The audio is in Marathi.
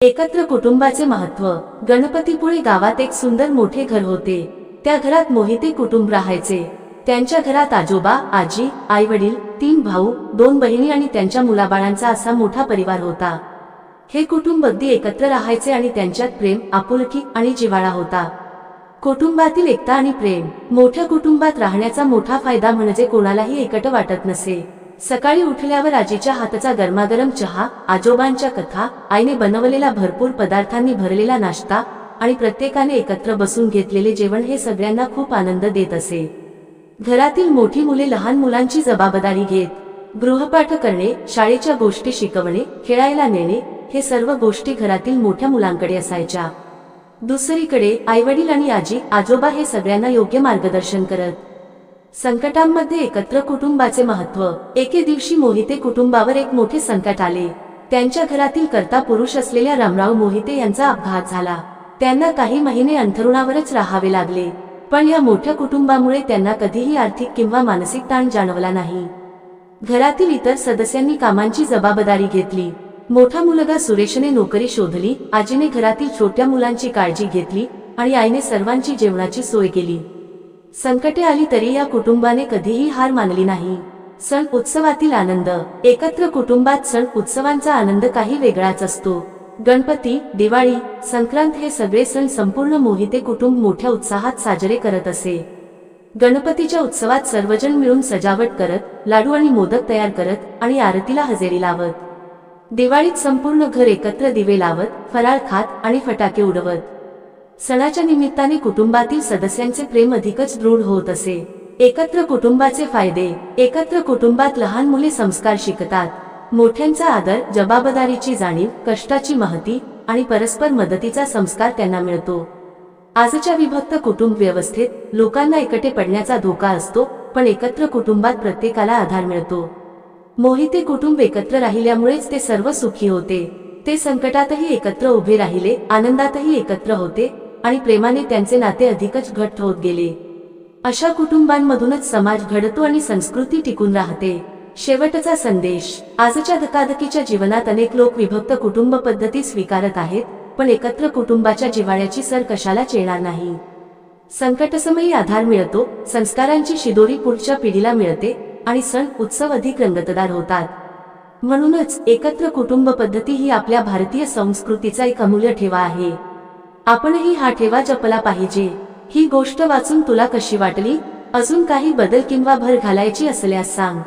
एकत्र कुटुंबाचे महत्त्व गणपतीपुळे गावात एक सुंदर मोठे घर होते. त्या घरात मोहिते कुटुंब राहायचे. त्यांच्या घरात आजोबा आजी आई वडील तीन भाऊ दोन बहिणी आणि त्यांच्या मुलाबाळांचा असा मोठा परिवार होता. हे कुटुंब अगदी एकत्र राहायचे आणि त्यांच्यात प्रेम आपुलकी आणि जिव्हाळा होता. कुटुंबातील एकता आणि प्रेम. मोठ्या कुटुंबात राहण्याचा मोठा फायदा म्हणजे कोणालाही एकट वाटत नसे. सकाळी उठल्यावर आजीच्या हाताचा गरमागरम चहा आजोबांच्या कथा आईने बनवलेला भरपूर पदार्थांनी भरलेला नाश्ता आणि प्रत्येकाने एकत्र बसून घेतलेले जेवण हे सगळ्यांना खूप आनंद देत असे. घरातील मोठी मुले लहान मुलांची जबाबदारी घेत गृहपाठ करणे शाळेच्या गोष्टी शिकवणे खेळायला नेणे हे सर्व गोष्टी घरातील मोठ्या मुलांकडे असायच्या. दुसरीकडे आईवडील आणि आजी आजोबा हे सगळ्यांना योग्य मार्गदर्शन करत संकटांमध्ये एकत्र कुटुंबाचे महत्त्व एके दिवशी मोहिते कुटुंबावर एक मोठे संकट आले. त्यांच्या घरातील कर्ता पुरुष असलेल्या रामराव मोहिते यांचा अपघात झाला. त्यांना काही महिने अंथरुणावरच राहावे लागले. पण या मोठ्या कुटुंबामुळे त्यांना कधीही आर्थिक किंवा मानसिक ताण जाणवला नाही. घरातील इतर सदस्यांनी कामांची जबाबदारी घेतली. मोठा मुलगा सुरेशने नोकरी शोधली आजीने घरातील छोट्या मुलांची काळजी घेतली आणि आईने सर्वांची जेवणाची सोय केली. संकटे आली तरी या कुटुंबाने कधीही हार मानली नाही. सण उत्सवातील आनंद. एकत्र कुटुंबात सण उत्सवांचा आनंद काही वेगळाच असतो. गणपती दिवाळी संक्रांत हे सगळे सण संपूर्ण मोहिते कुटुंब मोठ्या उत्साहात साजरे करत असे. गणपतीच्या उत्सवात सर्वजण मिळून सजावट करत लाडू आणि मोदक तयार करत आणि आरतीला हजेरी लावत. दिवाळीत संपूर्ण घर एकत्र दिवे लावत फराळ खात आणि फटाके उडवत. सणाच्या निमित्ताने कुटुंबातील सदस्यांचे प्रेम अधिकच दृढ होत असे. एकत्र कुटुंबाचे फायदे एकत्र कुटुंबात लहान मुले संस्कार शिकतात. मोठ्यांचा आदर जबाबदारीची जाणीव कष्टाची महती आणि परस्पर मदतीचा संस्कार त्यांना मिळतो. आजच्या विभक्त कुटुंब व्यवस्थेत लोकांना एकटे पडण्याचा धोका असतो पण एकत्र कुटुंबात प्रत्येकाला आधार मिळतो. मोहिते कुटुंब एकत्र राहिल्यामुळेच ते सर्व सुखी होते. ते संकटातही एकत्र उभे राहिले आनंदातही एकत्र होते आणि प्रेमाने त्यांचे नाते अधिकच घट्ट होत गेले. अशा कुटुंबांमधूनच समाज घडतो आणि संस्कृती टिकून राहते. शेवटचा संदेश. आजच्या धकाधकीच्या जीवनात अनेक लोक विभक्त कुटुंब पद्धती स्वीकारत आहेत पण एकत्र कुटुंबाच्या जिव्हाळ्याची सर कशालाच येणार नाही? संकटसमयी आधार मिळतो संस्कारांची शिदोरी पुढच्या पिढीला मिळते आणि सण उत्सव अधिक रंगतदार होतात. म्हणूनच एकत्र कुटुंब पद्धती ही आपल्या भारतीय संस्कृतीचा एक अमूल्य ठेवा आहे. आपणही हा ठेवा जपला पाहिजे. ही गोष्ट वाचून तुला कशी वाटली? अजून काही बदल किंवा भर घालायची असल्यास सांग.